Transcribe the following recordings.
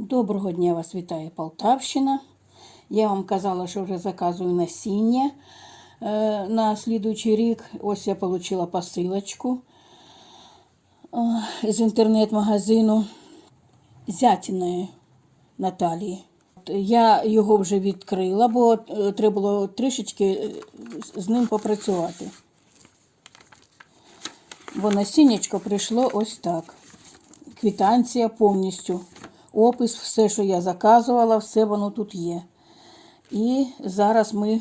Доброго дня вас вітає Полтавщина. Я вам казала, що вже заказую насіння е, на слідуючий рік. Ось я отримала посилочку е, з інтернет-магазину Зятіної Наталії. Я його вже відкрила, бо е, треба було трішечки з ним попрацювати. Бо насіннячко прийшло ось так. Квитанція повністю. Опис, все, що я заказувала, все воно тут є. І зараз ми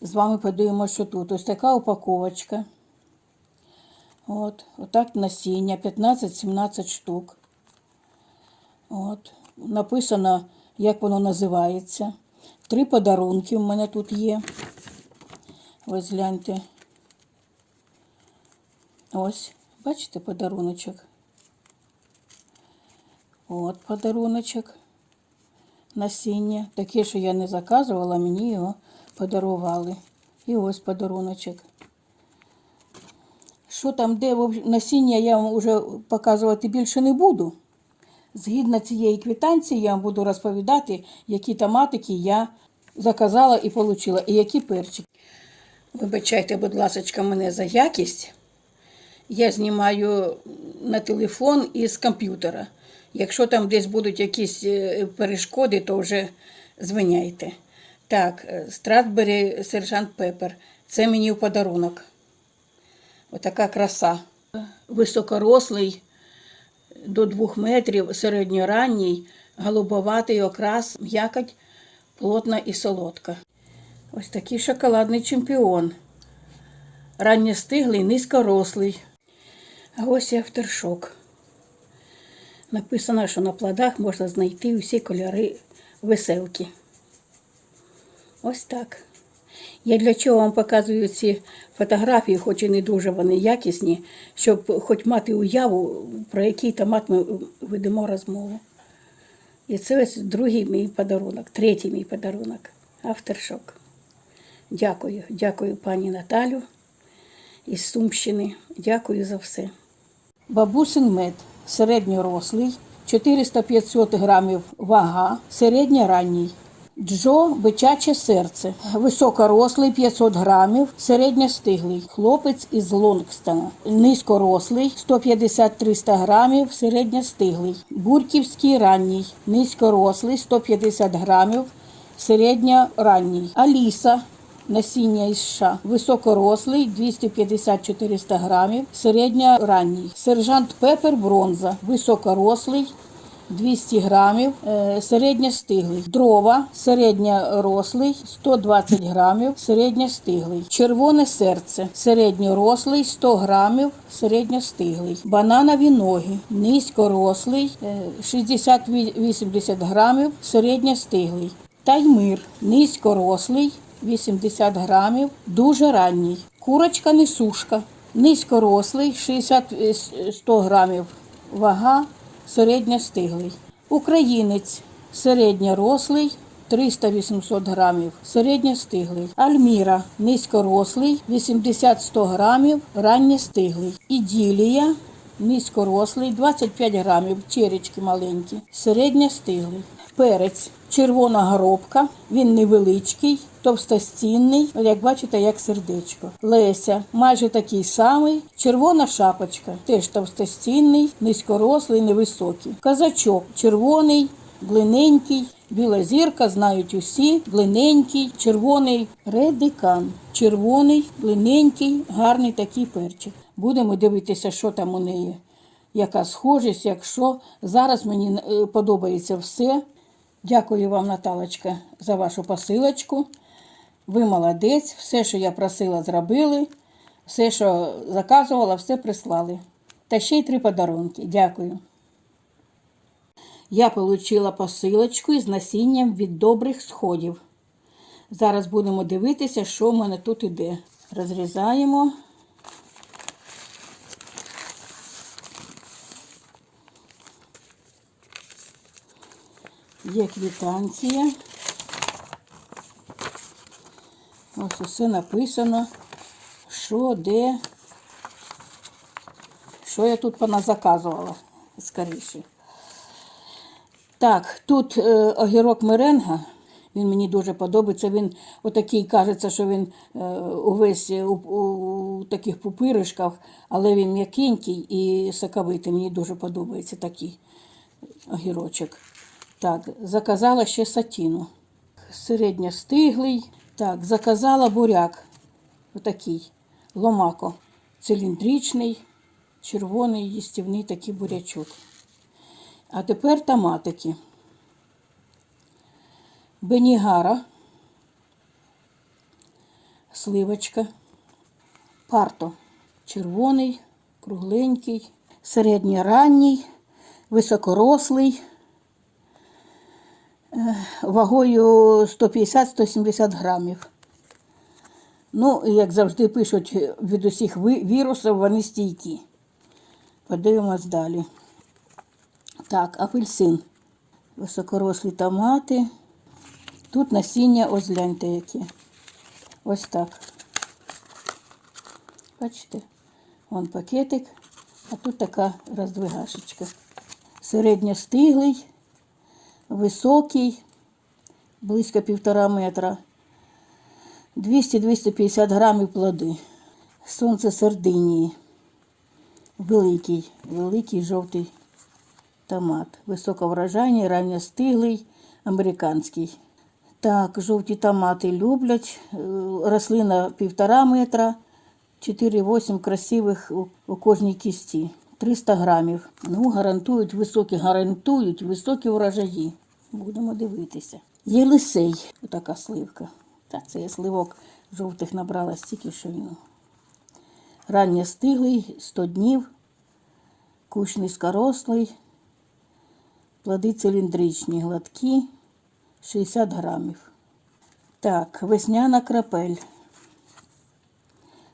з вами подивимося, що тут. Ось така упаковочка. От, отак насіння, 15-17 штук. От. Написано, як воно називається. Три подарунки в мене тут є. Ось гляньте. Ось, бачите, подаруночок. От подаруночок. Насіння. Таке, що я не заказувала, мені його подарували. І ось подаруночок. Що там, де насіння, я вам вже показувати більше не буду. Згідно цієї квитанції, я вам буду розповідати, які томатики я заказала і отримала, і які перчики. Вибачайте, будь ласка, мене за якість. Я знімаю на телефон із комп'ютера. Якщо там десь будуть якісь е, перешкоди, то вже звиняйте. Так, е, Стратбері сержант Пепер. Це мені в подарунок. Отака краса. Високорослий до двох метрів, середньоранній, голубоватий окрас, м'якоть, плотна і солодка. Ось такий шоколадний чемпіон. Ранньостиглий, низькорослий. А ось і авторшок. Написано, що на плодах можна знайти усі кольори веселки. Ось так. Я для чого вам показую ці фотографії, хоч і не дуже вони якісні, щоб хоч мати уяву, про який томат ми ведемо розмову. І це ось другий мій подарунок, третій мій подарунок. Авторшок. Дякую, дякую пані Наталю із Сумщини. Дякую за все. Бабусин мед середньорослий, 400-500 грамів вага, середньоранній. Джо бичаче серце, високорослий 500 грамів, середньостиглий, хлопець із Лонгстона, низькорослий 150-300 грамів, середньостиглий, бурківський ранній, низькорослий 150 грамів, середньоранній, Аліса Насіння із США. Високорослий 250-400 грамів, середньоранній. Сержант Пепер бронза. Високорослий 200 грамів, е, середньостиглий. Дрова середньорослий 120 грамів, середньостиглий. Червоне серце середньорослий 100 грамів, середньостиглий. Бананові ноги низькорослий е, 60-80 грамів, середньостиглий. Таймир низькорослий 80 грамів, дуже ранній. Курочка несушка, низькорослий 60-100 грамів, вага середньостиглий. Українець середньорослий 300-800 грамів, середньостиглий. Альміра низькорослий 80-100 грамів, ранньостиглий. Іділія низькорослий 25 грамів, черечки маленькі, середньостиглий. Перець червона горобка, він невеличкий, товстостінний, як бачите, як сердечко. Леся майже такий самий, червона шапочка, теж товстостінний, низькорослий, невисокий. Казачок червоний, глиненький, біла зірка, знають усі, глиненький, червоний редикан, червоний, глиненький, гарний такий перчик. Будемо дивитися, що там у неї. Яка схожість, якщо зараз мені е, подобається все. Дякую вам, Наталочка, за вашу посилочку. Ви молодець, все, що я просила, зробили, все, що заказувала, все прислали. Та ще й три подарунки. Дякую. Я отримала посилочку із насінням від добрих сходів. Зараз будемо дивитися, що в мене тут іде. Розрізаємо. Є квитанція. Ось усе написано, що, де, що я тут поназаказувала скоріше. Так, тут е, огірок меренга. Він мені дуже подобається. Він отакий, кажеться, що він е, увесь у, у таких пупиришках, але він м'якенький і соковитий. Мені дуже подобається такий огірочок. Так, заказала ще сатіну. Середньостиглий. Так, заказала буряк. Отакий. Ломако. Циліндричний, червоний, їстівний такий бурячок. А тепер томатики. Бенігара, сливочка, парто. Червоний, кругленький, середньоранній, високорослий, вагою 150-170 грамів. Ну, як завжди пишуть, від усіх вірусів вони стійкі. Подивимось далі. Так, апельсин. Високорослі томати. Тут насіння, ось гляньте які. Ось так. Бачите? Вон пакетик, а тут така роздвигашечка. Середньостиглий, високий, близько півтора метра. 200-250 грамів плоди. Сонце Сардинії. Великий, великий жовтий томат. Високоврожайний, ранньостиглий, американський. Так, жовті томати люблять. Е, Рослина півтора метра, 4-8 красивих у кожній кісті. 300 грамів. Ну, гарантують високі, гарантують високі врожаї. Будемо дивитися. Єлисей, така сливка. Так, це я сливок жовтих набрала стільки, що ну. Ранньо стиглий, 100 днів, кущ низькорослий, плоди циліндричні, гладкі, 60 грамів. Так, весняна крапель.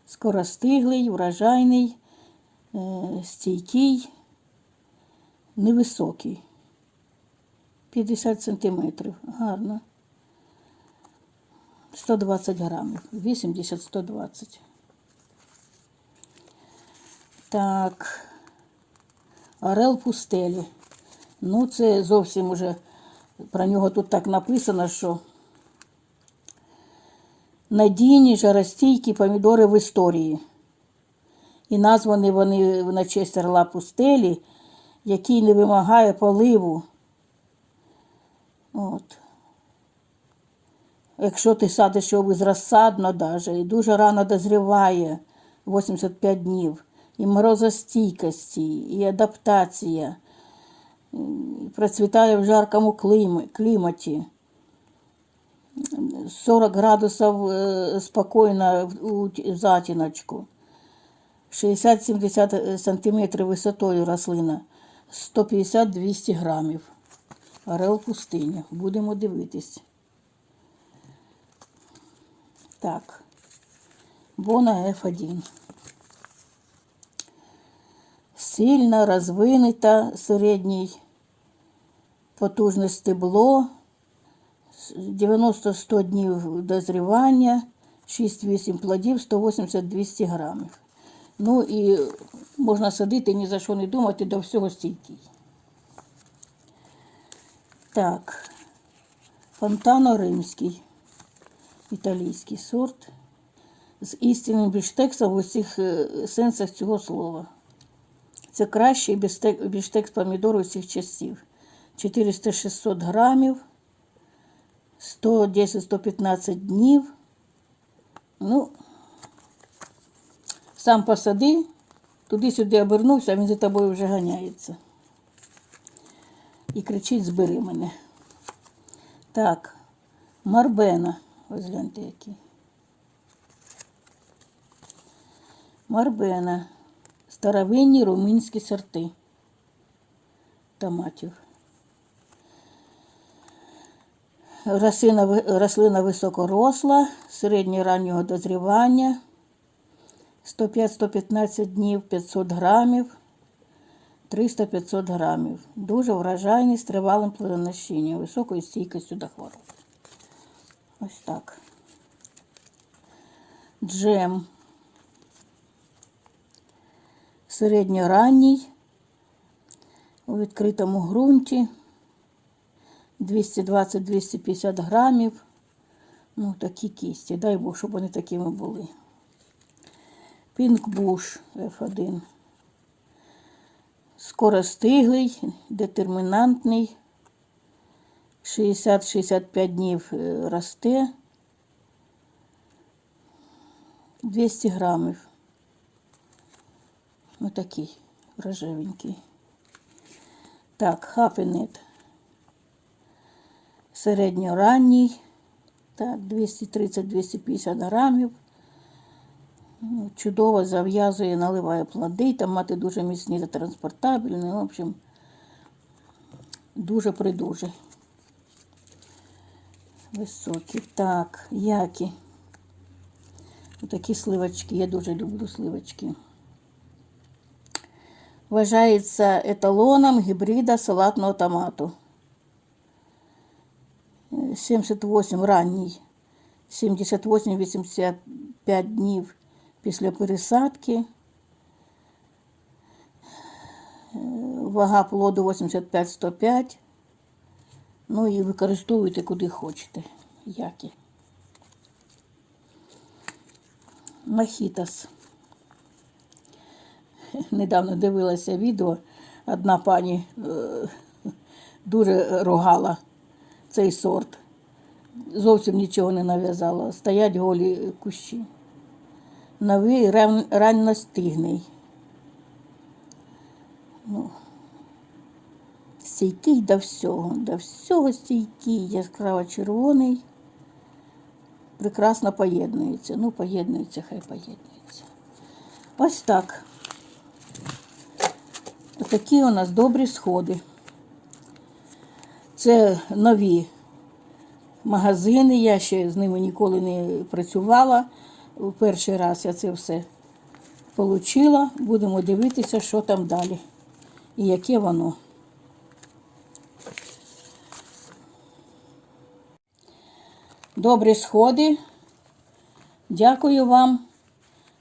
Скоростиглий, врожайний, е, стійкий, невисокий. 50 сантиметрів. Гарно. 120 грамів. 80-120. Так. Орел пустелі. Ну, це зовсім уже про нього тут так написано, що надійні жаростійкі помідори в історії. І названі вони на честь орла пустелі, який не вимагає поливу. От. Якщо ти садиш його безрозсадно даже, і дуже рано дозріває 85 днів, і морозостійкості, і адаптація, і процвітає в жаркому кліматі. 40 градусів е, спокійно у затіночку. 60-70 сантиметрів висотою рослина, 150-200 грамів. Орел пустиня. Будемо дивитись. Так. Бона F1. Сильно розвинута середній потужне стебло, 90-100 днів дозрівання, 6-8 плодів, 180-200 грамів. Ну і можна садити, ні за що не думати, до всього стійкий. Так, Фонтано римський, італійський сорт з істинним біштексом в усіх е, сенсах цього слова. Це кращий біштек- біштекс помідор усіх часів. 400-600 грамів, 110-115 днів. Ну, сам посади, туди-сюди обернувся, а він за тобою вже ганяється. І кричить, збери мене. Так, Марбена. Ось гляньте який. Марбена. Старовинні румунські сорти томатів. Рослина, рослина високоросла, середньораннього дозрівання, 105-115 днів, 500 грамів, 300-500 грамів. Дуже вражайний з тривалим плодоношінням, високою стійкістю до хвороб. Ось так. Джем. Середньоранній у відкритому ґрунті. 220-250 грамів. Ну, такі кісті. Дай Бог, щоб вони такими були. Пінкбуш F1. Скоростиглий, детермінантний. 60-65 днів е, росте. 200 грамів. Отакий рожевенький. Так, хапенет. Середньоранній. Так, 230-250 грамів. Чудово зав'язує, наливає плоди. Томати дуже міцні та транспортабельні. В общем, дуже придуже. Високі. Так, які. Такі сливочки. Я дуже люблю сливочки. Вважається еталоном гібрида салатного томату. Е, 78 ранній, 78-85 днів після пересадки. Вага плоду 85-105. Ну і використовуйте куди хочете. Які. Махітас. Недавно дивилася відео. Одна пані е, дуже рогала цей сорт. Зовсім нічого не нав'язала. Стоять голі кущі. Новий ран- ранностигний. Ну, стійкий до всього, до всього стійкий, яскраво червоний. Прекрасно поєднується. Ну, поєднується, хай поєднується. Ось так. Такі у нас добрі сходи. Це нові магазини. Я ще з ними ніколи не працювала. У перший раз я це все отримала. Будемо дивитися, що там далі і яке воно. Добрі сходи. Дякую вам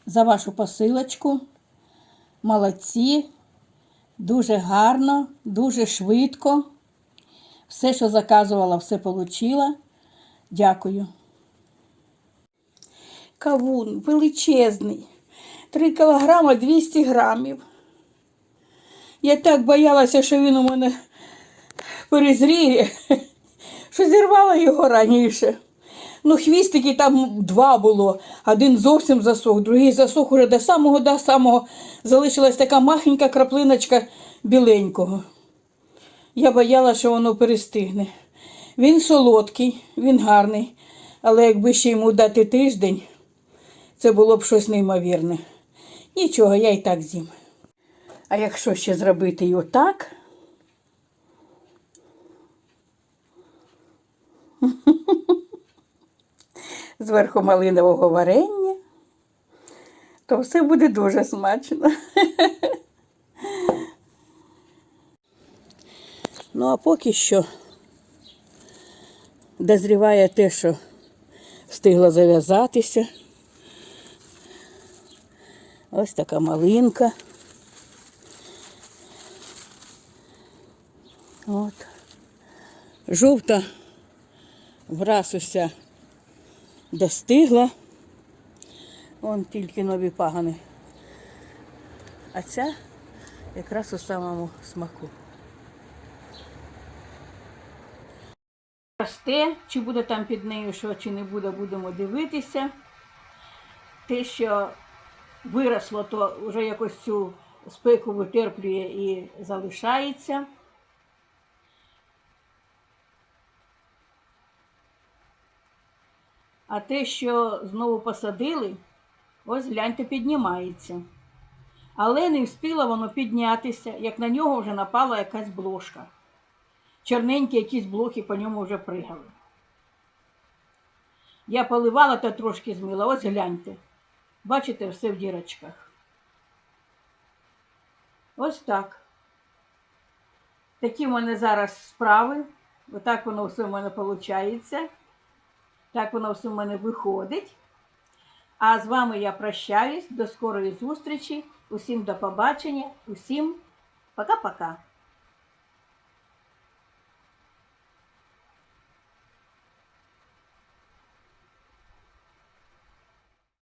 за вашу посилочку. Молодці. Дуже гарно, дуже швидко. Все, що заказувала, все отримала. Дякую. Кавун величезний. 3 кілограма 200 грамів. Я так боялася, що він у мене перезріє, що зірвала його раніше. Ну, хвістики там два було. Один зовсім засох, другий засох уже до самого до самого залишилась така махенька краплиночка біленького. Я боялася, що воно перестигне. Він солодкий, він гарний, але якби ще йому дати тиждень, це було б щось неймовірне. Нічого, я і так з'їм. А якщо ще зробити і отак, зверху малинового варення, то все буде дуже смачно. Ну, а поки що дозріває те, що встигло зав'язатися. Ось така малинка. От. Жовта враз уся достигла. Вон тільки нові пагани. А ця якраз у самому смаку. Росте, чи буде там під нею що, чи не буде, будемо дивитися. Те, що виросло, то вже якось цю спеку витерплює і залишається. А те, що знову посадили, ось гляньте, піднімається. Але не встигло воно піднятися, як на нього вже напала якась блошка. Чорненькі якісь блохи по ньому вже пригали. Я поливала та трошки змила, ось гляньте. Бачите, все в дірочках. Ось так. Такі в мене зараз справи. Отак воно все в мене виходить. Так воно все в мене виходить. А з вами я прощаюсь. До скорої зустрічі. Усім до побачення. Усім пока-пока.